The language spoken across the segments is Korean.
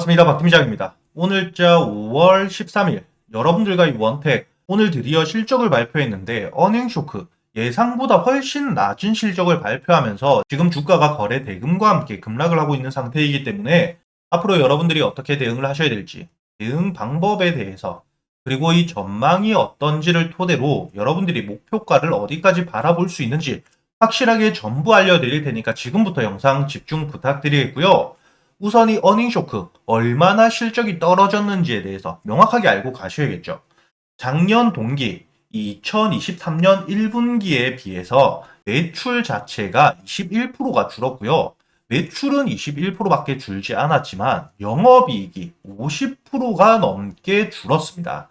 반갑습니다. 박팀장입니다. 오늘자 5월 13일 여러분들과 이 원택 오늘 드디어 실적을 발표했는데 어닝 쇼크 예상보다 훨씬 낮은 실적을 발표하면서 지금 주가가 거래 대금과 함께 급락을 하고 있는 상태이기 때문에 앞으로 여러분들이 어떻게 대응을 하셔야 될지 대응 방법에 대해서 그리고 이 전망이 어떤지를 토대로 여러분들이 목표가를 어디까지 바라볼 수 있는지 확실하게 전부 알려드릴 테니까 지금부터 영상 집중 부탁드리겠고요. 우선 이 어닝 쇼크 얼마나 실적이 떨어졌는지에 대해서 명확하게 알고 가셔야겠죠. 작년 동기 2023년 1분기에 비해서 매출 자체가 21%가 줄었고요. 매출은 21%밖에 줄지 않았지만 영업이익이 50%가 넘게 줄었습니다.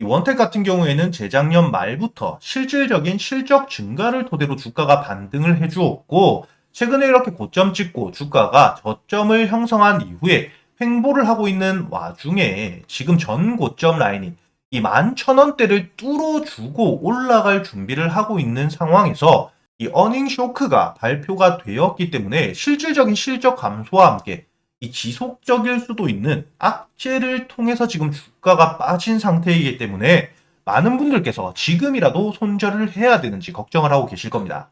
이 원택 같은 경우에는 재작년 말부터 실질적인 실적 증가를 토대로 주가가 반등을 해주었고 최근에 이렇게 고점 찍고 주가가 저점을 형성한 이후에 횡보를 하고 있는 와중에 지금 전 고점 라인인 이 11,000원대를 뚫어주고 올라갈 준비를 하고 있는 상황에서 이 어닝 쇼크가 발표가 되었기 때문에 실질적인 실적 감소와 함께 이 지속적일 수도 있는 악재를 통해서 지금 주가가 빠진 상태이기 때문에 많은 분들께서 지금이라도 손절을 해야 되는지 걱정을 하고 계실 겁니다.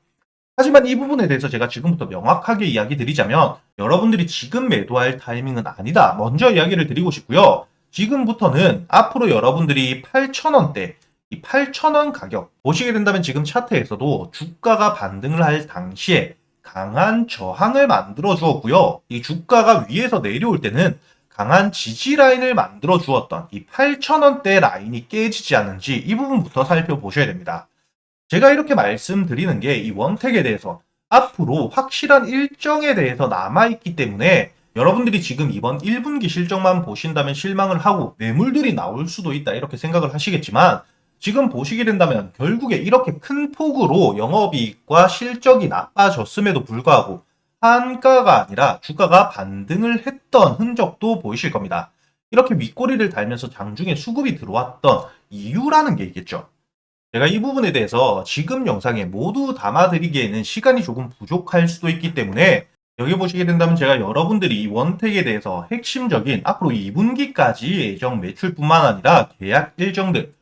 하지만 이 부분에 대해서 제가 지금부터 명확하게 이야기 드리자면 여러분들이 지금 매도할 타이밍은 아니다. 먼저 이야기를 드리고 싶고요. 지금부터는 앞으로 여러분들이 8,000원대, 이 8,000원 가격 보시게 된다면 지금 차트에서도 주가가 반등을 할 당시에 강한 저항을 만들어 주었고요. 이 주가가 위에서 내려올 때는 강한 지지 라인을 만들어 주었던 이 8,000원대 라인이 깨지지 않는지 이 부분부터 살펴보셔야 됩니다. 제가 이렇게 말씀드리는 게 이 원택에 대해서 앞으로 확실한 일정에 대해서 남아있기 때문에 여러분들이 지금 이번 1분기 실적만 보신다면 실망을 하고 매물들이 나올 수도 있다 이렇게 생각을 하시겠지만 지금 보시게 된다면 결국에 이렇게 큰 폭으로 영업이익과 실적이 나빠졌음에도 불구하고 한가가 아니라 주가가 반등을 했던 흔적도 보이실 겁니다. 이렇게 윗꼬리를 달면서 장중에 수급이 들어왔던 이유라는 게 있겠죠. 제가 이 부분에 대해서 지금 영상에 모두 담아드리기에는 시간이 조금 부족할 수도 있기 때문에 여기 보시게 된다면 제가 여러분들이 이 원택에 대해서 핵심적인 앞으로 2분기까지 예정 매출뿐만 아니라 계약 일정들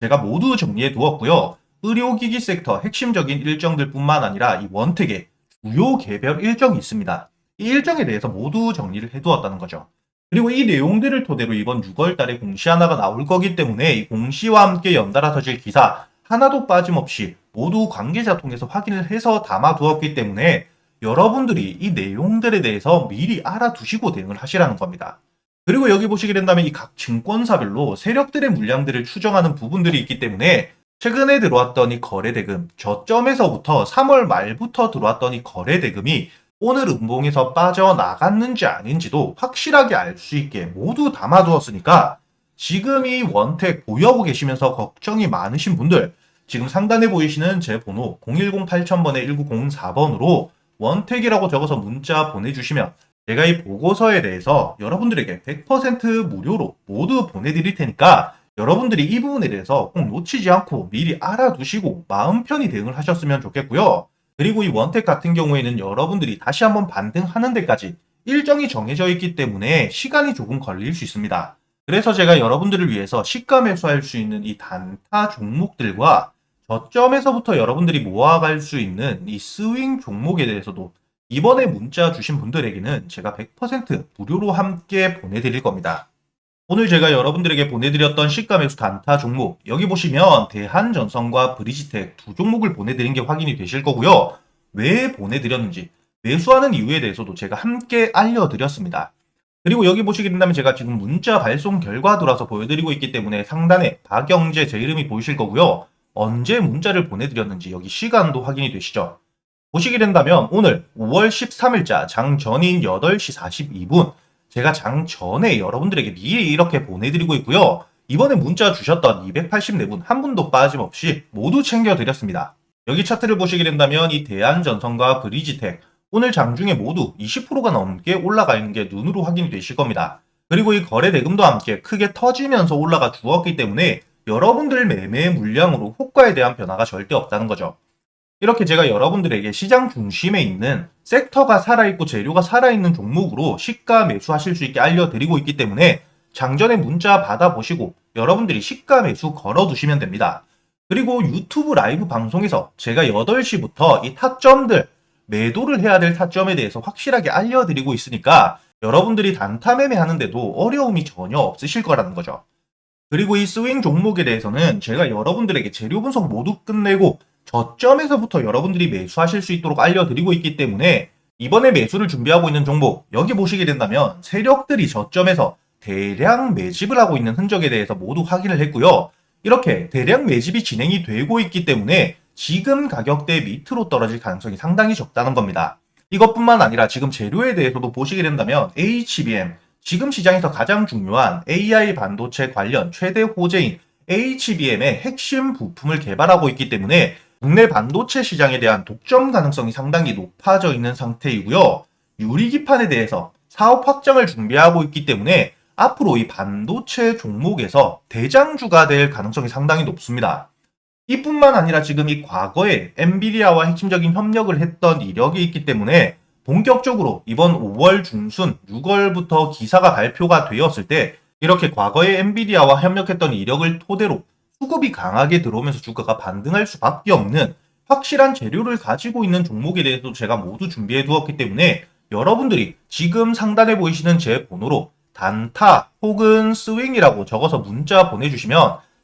제가 모두 정리해 두었고요. 의료기기 섹터 핵심적인 일정들 뿐만 아니라 이 원택의 주요 개별 일정이 있습니다. 이 일정에 대해서 모두 정리를 해 두었다는 거죠. 그리고 이 내용들을 토대로 이번 6월 달에 공시 하나가 나올 거기 때문에 이 공시와 함께 연달아 터질 기사 하나도 빠짐없이 모두 관계자 통해서 확인을 해서 담아두었기 때문에 여러분들이 이 내용들에 대해서 미리 알아두시고 대응을 하시라는 겁니다. 그리고 여기 보시게 된다면 이 각 증권사별로 세력들의 물량들을 추정하는 부분들이 있기 때문에 최근에 들어왔던 이 거래대금 저점에서부터 3월 말부터 들어왔던 이 거래대금이 오늘 음봉에서 빠져나갔는지 아닌지도 확실하게 알 수 있게 모두 담아두었으니까 지금 이 원택 보유하고 계시면서 걱정이 많으신 분들 지금 상단에 보이시는 제 번호 010-8000번에 1904번으로 원택이라고 적어서 문자 보내주시면 제가 이 보고서에 대해서 여러분들에게 100% 무료로 모두 보내드릴 테니까 여러분들이 이 부분에 대해서 꼭 놓치지 않고 미리 알아두시고 마음 편히 대응을 하셨으면 좋겠고요. 그리고 이 원택 같은 경우에는 여러분들이 다시 한번 반등하는 데까지 일정이 정해져 있기 때문에 시간이 조금 걸릴 수 있습니다. 그래서 제가 여러분들을 위해서 시가 매수할 수 있는 이 단타 종목들과 저점에서부터 여러분들이 모아갈 수 있는 이 스윙 종목에 대해서도 이번에 문자 주신 분들에게는 제가 100% 무료로 함께 보내드릴 겁니다. 오늘 제가 여러분들에게 보내드렸던 시가 매수 단타 종목 여기 보시면 대한전선과 브리지텍 두 종목을 보내드린 게 확인이 되실 거고요. 왜 보내드렸는지 매수하는 이유에 대해서도 제가 함께 알려드렸습니다. 그리고 여기 보시게 된다면 제가 지금 문자 발송 결과 들어와서 보여드리고 있기 때문에 상단에 박영재 제 이름이 보이실 거고요. 언제 문자를 보내드렸는지 여기 시간도 확인이 되시죠. 보시게 된다면 오늘 5월 13일자 장 전인 8시 42분 제가 장 전에 여러분들에게 미리 이렇게 보내드리고 있고요. 이번에 문자 주셨던 284분 한 분도 빠짐없이 모두 챙겨드렸습니다. 여기 차트를 보시게 된다면 이 대한전선과 브리지텍 오늘 장중에 모두 20%가 넘게 올라가 있는 게 눈으로 확인이 되실 겁니다. 그리고 이 거래 대금도 함께 크게 터지면서 올라가 주었기 때문에 여러분들 매매 물량으로 호가에 대한 변화가 절대 없다는 거죠. 이렇게 제가 여러분들에게 시장 중심에 있는 섹터가 살아있고 재료가 살아있는 종목으로 시가 매수하실 수 있게 알려드리고 있기 때문에 장전에 문자 받아보시고 여러분들이 시가 매수 걸어두시면 됩니다. 그리고 유튜브 라이브 방송에서 제가 8시부터 이 타점들, 매도를 해야 될 타점에 대해서 확실하게 알려드리고 있으니까 여러분들이 단타 매매 하는데도 어려움이 전혀 없으실 거라는 거죠. 그리고 이 스윙 종목에 대해서는 제가 여러분들에게 재료 분석 모두 끝내고 저점에서부터 여러분들이 매수하실 수 있도록 알려드리고 있기 때문에 이번에 매수를 준비하고 있는 종목 여기 보시게 된다면 세력들이 저점에서 대량 매집을 하고 있는 흔적에 대해서 모두 확인을 했고요. 이렇게 대량 매집이 진행이 되고 있기 때문에 지금 가격대 밑으로 떨어질 가능성이 상당히 적다는 겁니다. 이것뿐만 아니라 지금 재료에 대해서도 보시게 된다면 HBM, 지금 시장에서 가장 중요한 AI 반도체 관련 최대 호재인 HBM의 핵심 부품을 개발하고 있기 때문에 국내 반도체 시장에 대한 독점 가능성이 상당히 높아져 있는 상태이고요. 유리기판에 대해서 사업 확장을 준비하고 있기 때문에 앞으로 이 반도체 종목에서 대장주가 될 가능성이 상당히 높습니다. 이뿐만 아니라 지금 이 과거에 엔비디아와 핵심적인 협력을 했던 이력이 있기 때문에 본격적으로 이번 5월 중순 6월부터 기사가 발표가 되었을 때 이렇게 과거에 엔비디아와 협력했던 이력을 토대로 수급이 강하게 들어오면서 주가가 반등할 수밖에 없는 확실한 재료를 가지고 있는 종목에 대해서도 제가 모두 준비해 두었기 때문에 여러분들이 지금 상단에 보이시는 제 번호로 단타 혹은 스윙이라고 적어서 문자 보내주시면